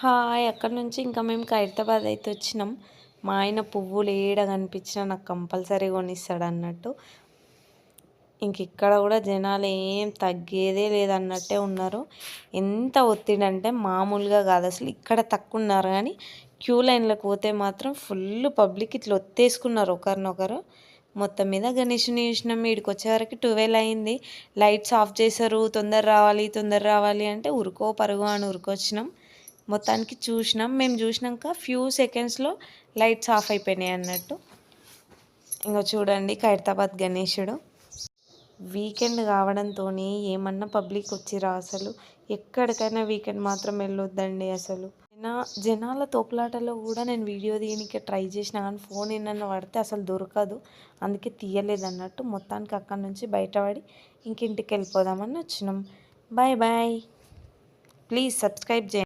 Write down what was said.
Hi అక్కడ నుంచి ఇంకా మేము ఖైరతాబాద్ అయితే వచ్చినాం. మా ఆయన పువ్వులు ఏడ కనిపించినా నాకు కంపల్సరీ కొనిస్తాడు అన్నట్టు. ఇంక ఇక్కడ కూడా జనాలు ఏం తగ్గేదే లేదన్నట్టే ఉన్నారు. ఎంత ఒత్తిడి అంటే మామూలుగా కాదు అసలు ఇక్కడ తక్కువ ఉన్నారు కానీ క్యూ లైన్లకు పోతే మాత్రం ఫుల్ పబ్లిక్ ఇట్లా ఒత్తేసుకున్నారు ఒకరినొకరు. మొత్తం మీద గణేషుని చూసినాం వీడికి వచ్చేవరకు ట్వెల్వ్ అయింది. లైట్స్ ఆఫ్ చేశారు తొందర రావాలి తొందర రావాలి అంటే ఉరుకో పరుగు అని ఉరుకొచ్చినాం మొత్తానికి చూసినాం. మేము చూసినాక ఫ్యూ సెకండ్స్లో లైట్స్ ఆఫ్ అయిపోయినాయి అన్నట్టు. ఇంకా చూడండి ఖైరతాబాద్ గణేశుడు వీకెండ్ కావడంతో ఏమన్నా పబ్లిక్ వచ్చిరా అసలు? ఎక్కడికైనా వీకెండ్ మాత్రం వెళ్ళొద్దండి అసలు. నా జనాల తోపులాటలో కూడా నేను వీడియో తీయడానికి ట్రై చేసిన కానీ ఫోన్ ఏమన్నా పడితే అసలు దొరకదు. అందుకే తీయలేదు అన్నట్టు. మొత్తానికి అక్కడి నుంచి బయటపడి ఇంకింటికి వెళ్ళిపోదామని వచ్చినాం. బాయ్ బాయ్ ప్లీజ్ సబ్స్క్రైబ్ చేయండి.